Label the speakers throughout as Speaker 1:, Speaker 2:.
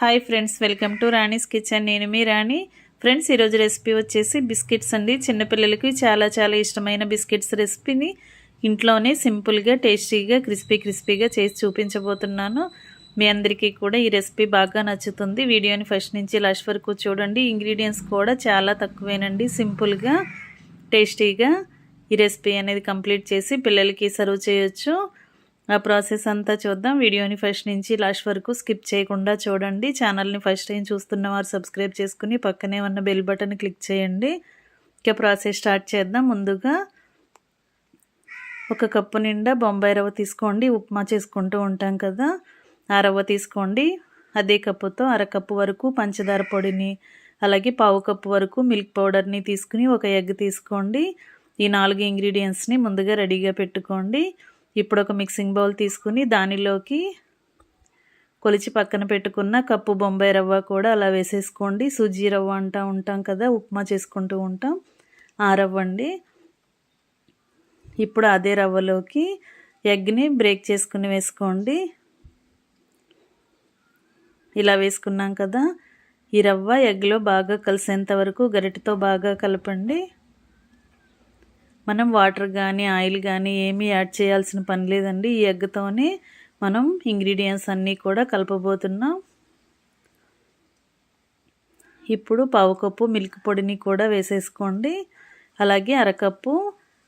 Speaker 1: Hi friends welcome to Rani's kitchen. నేను మీ Rani. Friends ఈరోజు రెసిపీ వచ్చేసి బిస్కెట్స్ అండి. చిన్నపిల్లలకి చాలా చాలా ఇష్టమైన బిస్కెట్స్ రెసిపీని ఇంట్లోనే సింపుల్గా టేస్టీగా క్రిస్పీ క్రిస్పీగా చేసి చూపించబోతున్నాను. మీ అందరికీ కూడా ఈ రెసిపీ బాగా నచ్చుతుంది. వీడియోని ఫస్ట్ నుంచి లాస్ట్ వరకు చూడండి. ఇంగ్రీడియంట్స్ కూడా చాలా తక్కువేనండి. సింపుల్గా టేస్టీగా ఈ రెసిపీ అనేది కంప్లీట్ చేసి పిల్లలకి సర్వ్ చేయొచ్చు. ఆ ప్రాసెస్ అంతా చూద్దాం. వీడియోని ఫస్ట్ నుంచి లాస్ట్ వరకు స్కిప్ చేయకుండా చూడండి. ఛానల్ని ఫస్ట్ టైం చూస్తున్న వారు సబ్స్క్రైబ్ చేసుకుని పక్కనే ఉన్న బెల్ బటన్ క్లిక్ చేయండి. ఇక ప్రాసెస్ స్టార్ట్ చేద్దాం. ముందుగా ఒక కప్పు నిండా బొంబాయి రవ్వ తీసుకోండి. ఉప్మా చేసుకుంటూ ఉంటాం కదా. ఆ రవ్వ తీసుకోండి. అదే కప్పుతో అరకప్పు వరకు పంచదార పొడిని అలాగే పావు కప్పు వరకు మిల్క్ పౌడర్ని తీసుకుని ఒక ఎగ్ తీసుకోండి. ఈ నాలుగు ఇంగ్రీడియంట్స్ని ముందుగా రెడీగా పెట్టుకోండి. ఇప్పుడు ఒక మిక్సింగ్ బౌల్ తీసుకుని దానిలోకి కొలిచి పక్కన పెట్టుకున్న కప్పు బొంబాయి రవ్వ కూడా అలా వేసేసుకోండి. సుజీ రవ్వ అంటూ ఉంటాం కదా ఉప్మా చేసుకుంటూ ఉంటాం. ఆ రవ్వ అండి. ఇప్పుడు అదే రవ్వలోకి ఎగ్ని బ్రేక్ చేసుకుని వేసుకోండి. ఇలా వేసుకున్నాం కదా ఈ రవ్వ ఎగ్లో బాగా కలిసేంత వరకు గరిటతో బాగా కలపండి. మనం వాటర్ కానీ ఆయిల్ కానీ ఏమీ యాడ్ చేయాల్సిన పని లేదండి. ఈ ఎగ్తోనే మనం ఇంగ్రీడియంట్స్ అన్నీ కూడా కలపబోతున్నాం. ఇప్పుడు పావు కప్పు మిల్క్ పొడిని కూడా వేసేసుకోండి. అలాగే అరకప్పు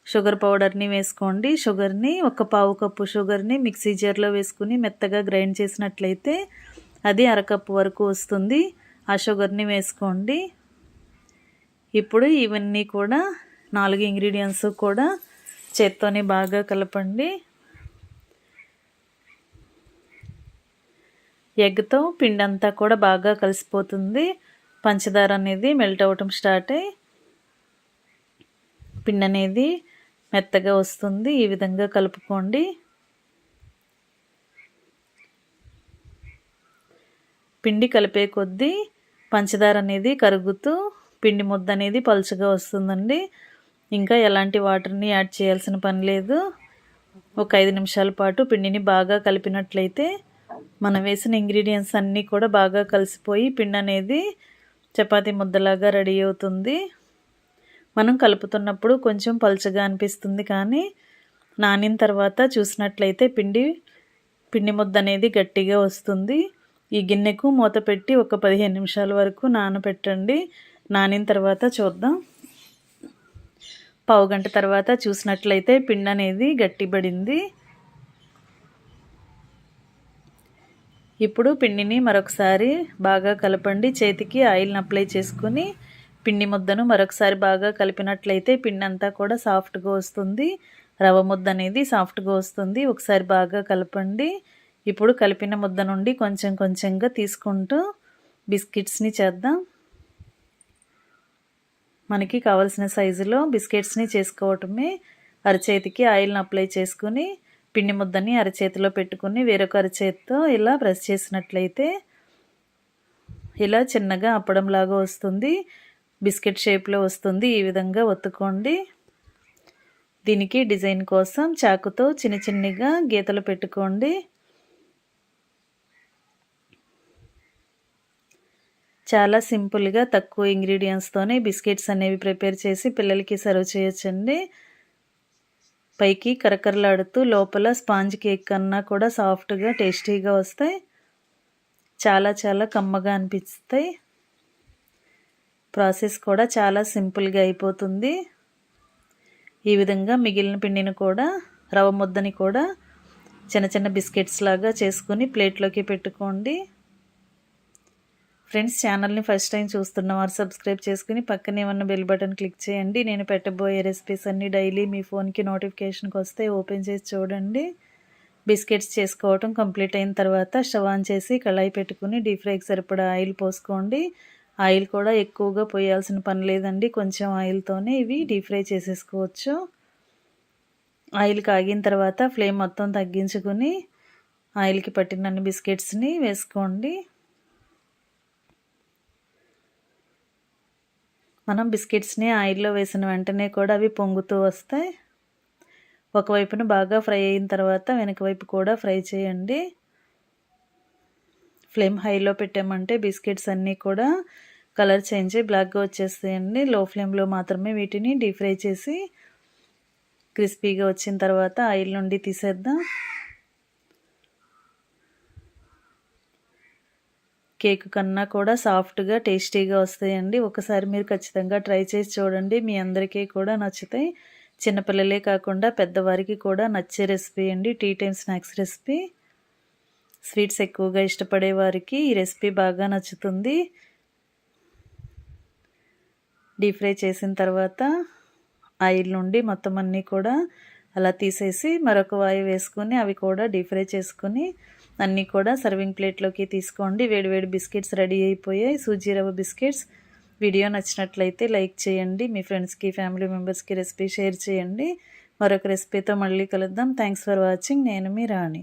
Speaker 1: షుగర్ పౌడర్ని వేసుకోండి. షుగర్ని ఒక పావు కప్పు షుగర్ని మిక్సీ జార్లో వేసుకుని మెత్తగా గ్రైండ్ చేసినట్లయితే అది అరకప్పు వరకు వస్తుంది. ఆ షుగర్ని వేసుకోండి. ఇప్పుడు ఇవన్నీ కూడా నాలుగు ఇంగ్రీడియంట్స్ కూడా చేత్తోనే బాగా కలపండి. ఎగ్తో పిండి అంతా కూడా బాగా కలిసిపోతుంది. పంచదార అనేది మెల్ట్ అవ్వటం స్టార్ట్ అయ్యి పిండి అనేది మెత్తగా వస్తుంది. ఈ విధంగా కలుపుకోండి. పిండి కలిపే కొద్దీ పంచదార అనేది కరుగుతూ పిండి ముద్ద అనేది పలుచగా వస్తుందండి. ఇంకా ఎలాంటి వాటర్ని యాడ్ చేయాల్సిన పని లేదు. ఒక ఐదు నిమిషాల పాటు పిండిని బాగా కలిపినట్లయితే మనం వేసిన ఇంగ్రీడియంట్స్ అన్నీ కూడా బాగా కలిసిపోయి పిండి అనేది చపాతీ ముద్దలాగా రెడీ అవుతుంది. మనం కలుపుతున్నప్పుడు కొంచెం పలుచగా అనిపిస్తుంది కానీ నానిన తర్వాత చూసినట్లయితే పిండి పిండి ముద్ద అనేది గట్టిగా వస్తుంది. ఈ గిన్నెకు మూత పెట్టి ఒక పదిహేను నిమిషాల వరకు నానబెట్టండి నానిన తర్వాత చూద్దాం. పావు గంట తర్వాత చూసినట్లయితే పిండి అనేది గట్టిపడింది ఇప్పుడు పిండిని మరొకసారి బాగా కలపండి. చేతికి ఆయిల్ని అప్లై చేసుకుని పిండి ముద్దను మరొకసారి బాగా కలిపినట్లయితే పిండి అంతా కూడా సాఫ్ట్గా వస్తుంది. రవ ముద్ద అనేది సాఫ్ట్గా వస్తుంది. ఒకసారి బాగా కలపండి. ఇప్పుడు కలిపిన ముద్ద నుండి కొంచెం కొంచెంగా తీసుకుంటూ బిస్కెట్స్ని చేద్దాం. మనకి కావలసిన సైజులో బిస్కెట్స్ని చేసుకోవటమే. అరచేతికి ఆయిల్ని అప్లై చేసుకుని పిండి ముద్దని అరచేతిలో పెట్టుకుని వేరొక అరచేతితో ఇలా ప్రెస్ చేసినట్లయితే ఇలా చిన్నగా అప్పడంలాగా వస్తుంది. బిస్కెట్ షేప్లో వస్తుంది. ఈ విధంగా ఒత్తుకోండి. దీనికి డిజైన్ కోసం చాకుతో చిన్న చిన్నగా గీతలు పెట్టుకోండి. చాలా సింపుల్గా తక్కువ ఇంగ్రీడియంట్స్తోనే బిస్కెట్స్ అనేవి ప్రిపేర్ చేసి పిల్లలకి సర్వ్ చేయొచ్చండి. పైకి కరకరలాడుతూ లోపల స్పాంజ్ కేక్ కన్నా కూడా సాఫ్ట్గా టేస్టీగా వస్తాయి. చాలా చాలా కమ్మగా అనిపిస్తాయి. ప్రాసెస్ కూడా చాలా సింపుల్గా అయిపోతుంది. ఈ విధంగా మిగిలిన పిండిని కూడా రవ్వ ముద్దని కూడా చిన్న చిన్న బిస్కెట్స్ లాగా చేసుకుని ప్లేట్లోకి పెట్టుకోండి. ఫ్రెండ్స్ ఛానల్ని ఫస్ట్ టైం చూస్తున్నవారు సబ్స్క్రైబ్ చేసుకుని పక్కనే ఉన్న బెల్ బటన్ క్లిక్ చేయండి. నేను పెట్టబోయే రెసిపీస్ అన్నీ డైలీ మీ ఫోన్కి నోటిఫికేషన్కి వస్తే ఓపెన్ చేసి చూడండి. బిస్కెట్స్ చేసుకోవటం కంప్లీట్ అయిన తర్వాత స్టవ్ ఆన్ చేసి కళాయి పెట్టుకుని డీప్ ఫ్రైకి సరిపడా ఆయిల్ పోసుకోండి. ఆయిల్ కూడా ఎక్కువగా పోయాల్సిన పని లేదండి. కొంచెం ఆయిల్తోనే ఇవి డీప్ ఫ్రై చేసేసుకోవచ్చు. ఆయిల్ కాగిన తర్వాత ఫ్లేమ్ మొత్తం తగ్గించుకొని ఆయిల్కి పట్టినన్ని బిస్కెట్స్ని వేసుకోండి. మనం బిస్కెట్స్ని ఆయిల్లో వేసిన వెంటనే కూడా అవి పొంగుతూ వస్తాయి ఒకవైపును బాగా ఫ్రై అయిన తర్వాత వెనక వైపు కూడా ఫ్రై చేయండి. ఫ్లేమ్ హైలో పెట్టామంటే బిస్కెట్స్ అన్నీ కూడా కలర్ చేంజ్ అయ్యి బ్లాక్గా వచ్చేస్తాయండి. లో ఫ్లేమ్లో మాత్రమే వీటిని డీప్ ఫ్రై చేసి క్రిస్పీగా వచ్చిన తర్వాత ఆయిల్ నుండి తీసేద్దాం. కేక్ కన్నా కూడా సాఫ్ట్గా టేస్టీగా వస్తాయండి. ఒకసారి మీరు ఖచ్చితంగా ట్రై చేసి చూడండి. మీ అందరికీ కూడా నచ్చుతాయి చిన్నపిల్లలే కాకుండా పెద్దవారికి కూడా నచ్చే రెసిపీ అండి. Tea time snacks recipe. Sweets ఎక్కువగా ఇష్టపడే వారికి ఈ రెసిపీ బాగా నచ్చుతుంది. డీప్ ఫ్రై చేసిన తర్వాత ఆయిల్ నుండి మొత్తం అన్నీ కూడా అలా తీసేసి మరొక వాయి వేసుకొని అవి కూడా డీప్ ఫ్రై చేసుకొని అన్నీ కూడా సర్వింగ్ ప్లేట్లోకి తీసుకోండి. వేడివేడి బిస్కెట్స్ రెడీ అయిపోయాయి. సూజీ రవ్వ బిస్కెట్స్. వీడియో నచ్చినట్లయితే లైక్ చేయండి. మీ ఫ్రెండ్స్కి ఫ్యామిలీ మెంబర్స్కి రెసిపీ షేర్ చేయండి. మరొక రెసిపీతో మళ్ళీ కలుద్దాం. థ్యాంక్స్ ఫర్ వాచింగ్ నేను మీ రాణి.